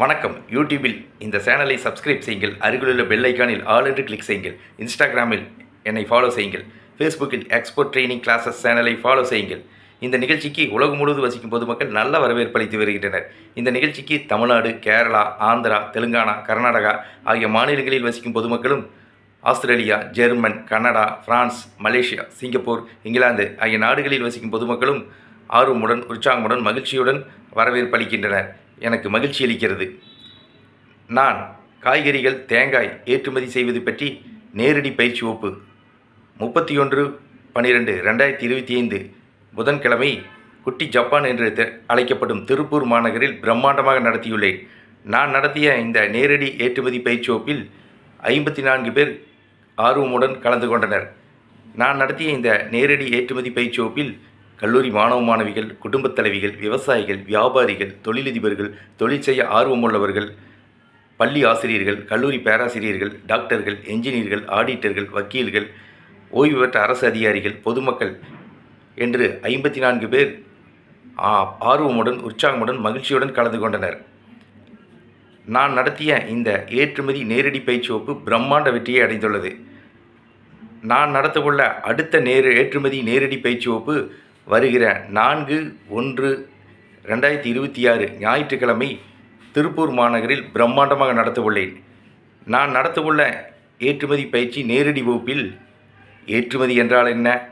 வணக்கம். யூடியூபில் இந்த சேனலை சப்ஸ்கிரைப் செய்யுங்கள். அருகிலுள்ள பெல் ஐக்கானில் ஆல் என்று கிளிக் செய்யுங்கள். இன்ஸ்டாகிராமில் என்னை ஃபாலோ செய்யுங்கள். ஃபேஸ்புக்கில் எக்ஸ்போர்ட் ட்ரைனிங் கிளாஸஸ் சேனலை ஃபாலோ செய்யுங்கள். இந்த நிகழ்ச்சிக்கு உலகம் முழுவதும் வசிக்கும் பொதுமக்கள் நல்ல வரவேற்பு அளித்து வருகின்றனர். இந்த நிகழ்ச்சிக்கு தமிழ்நாடு கேரளா ஆந்திரா தெலுங்கானா கர்நாடகா ஆகிய மாநிலங்களில் வசிக்கும் பொதுமக்களும் Australia German Canada France Malaysia Singapore England ஆகிய நாடுகளில் வசிக்கும் பொதுமக்களும் ஆர்வமுடன் உற்சாகமுடன் மகிழ்ச்சியுடன் வரவேற்பு அளிக்கின்றனர். எனக்கு மகிழ்ச்சி அளிக்கிறது. நான் காய்கறிகள் தேங்காய் ஏற்றுமதி செய்வது பற்றி நேரடி பயிற்சி வகுப்பு. முப்பத்தி ஒன்று பன்னிரெண்டு ரெண்டாயிரத்தி இருபத்தி ஐந்து புதன்கிழமை குட்டி ஜப்பான் என்று அழைக்கப்படும் திருப்பூர் மாநகரில் பிரம்மாண்டமாக நடத்தியுள்ளேன். நான் நடத்திய இந்த நேரடி ஏற்றுமதி பயிற்சி வகுப்பில் ஐம்பத்தி நான்கு பேர் ஆர்வமுடன் கலந்து கொண்டனர். நான் நடத்திய இந்த நேரடி ஏற்றுமதி பயிற்சி வகுப்பில் கல்லூரி மாணவ மாணவிகள் குடும்பத் தலைவிகள் விவசாயிகள் வியாபாரிகள் தொழிலதிபர்கள் தொழில் செய்ய ஆர்வமுள்ளவர்கள் பள்ளி ஆசிரியர்கள் கல்லூரி பேராசிரியர்கள் டாக்டர்கள் என்ஜினியர்கள் ஆடிட்டர்கள் வக்கீல்கள் ஓய்வு பெற்ற அரசு அதிகாரிகள் பொதுமக்கள் என்று ஐம்பத்தி நான்கு பேர் ஆ- ஆர்வமுடன் உற்சாகமுடன் மகிழ்ச்சியுடன் கலந்து கொண்டனர். நான் நடத்திய இந்த ஏற்றுமதி நேரடி பயிற்சி வகுப்பு பிரம்மாண்ட வெற்றியை அடைந்துள்ளது. நான் நடத்தவுள்ள அடுத்த நேரு ஏற்றுமதி நேரடி பயிற்சி வகுப்பு வருகிற நான்கு ஒன்று ரெண்டாயிரத்தி இருபத்தி ஆறு ஞாயிற்றுக்கிழமை திருப்பூர் மாநகரில் பிரம்மாண்டமாக நடத்தவுள்ளேன். நான் நடத்தவுள்ள ஏற்றுமதி பயிற்சி நேரடி வகுப்பில் ஏற்றுமதி என்றால் என்ன?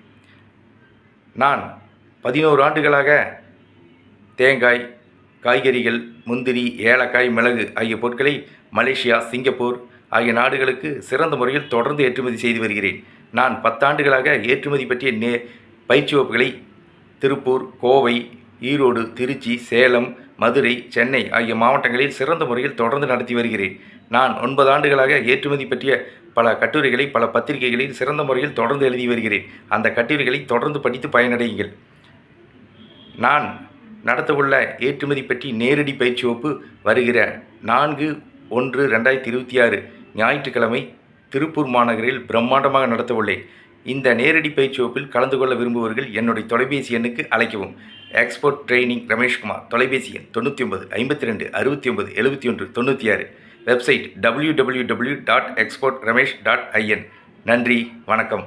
நான் பதினோரு ஆண்டுகளாக தேங்காய் காய்கறிகள் முந்திரி ஏலக்காய் மிளகு ஆகிய பொருட்களை மலேசியா சிங்கப்பூர் ஆகிய நாடுகளுக்கு சிறந்த முறையில் தொடர்ந்து ஏற்றுமதி செய்து வருகிறேன். நான் பத்தாண்டுகளாக ஏற்றுமதி பற்றிய நே பயிற்சி வகுப்புகளை திருப்பூர் கோவை ஈரோடு திருச்சி சேலம் மதுரை சென்னை ஆகிய மாவட்டங்களில் சிறந்த முறையில் தொடர்ந்து நடத்தி வருகிறேன். நான் ஒன்பது ஆண்டுகளாக ஏற்றுமதி பற்றிய பல கட்டுரைகளை பல பத்திரிகைகளில் சிறந்த முறையில் தொடர்ந்து எழுதி வருகிறேன். அந்த கட்டுரைகளை தொடர்ந்து படித்து பயனடையுங்கள். நான் நடத்தவுள்ள ஏற்றுமதி பற்றி நேரடி பயிற்சி வகுப்பு வருகிற நான்கு ஒன்று ரெண்டாயிரத்தி இருபத்தி ஆறு ஞாயிற்றுக்கிழமை திருப்பூர் மாநகரில் பிரம்மாண்டமாக நடத்தவுள்ளேன். இந்த நேரடி பயிற்சி வகுப்பில் கலந்து கொள்ள விரும்புபவர்கள் என்னுடைய தொலைபேசி எண்ணுக்கு அழைக்கவும். எக்ஸ்போர்ட் ட்ரைனிங் ரமேஷ்குமார் தொலைபேசி எண் தொண்ணூற்றி ஒன்பது ஐம்பத்தி ரெண்டு அறுபத்தி ஒன்பது எழுபத்தி ஒன்று தொண்ணூற்றி ஆறு. Website W W W dot export Ramesh dot IN. நன்றி வணக்கம்.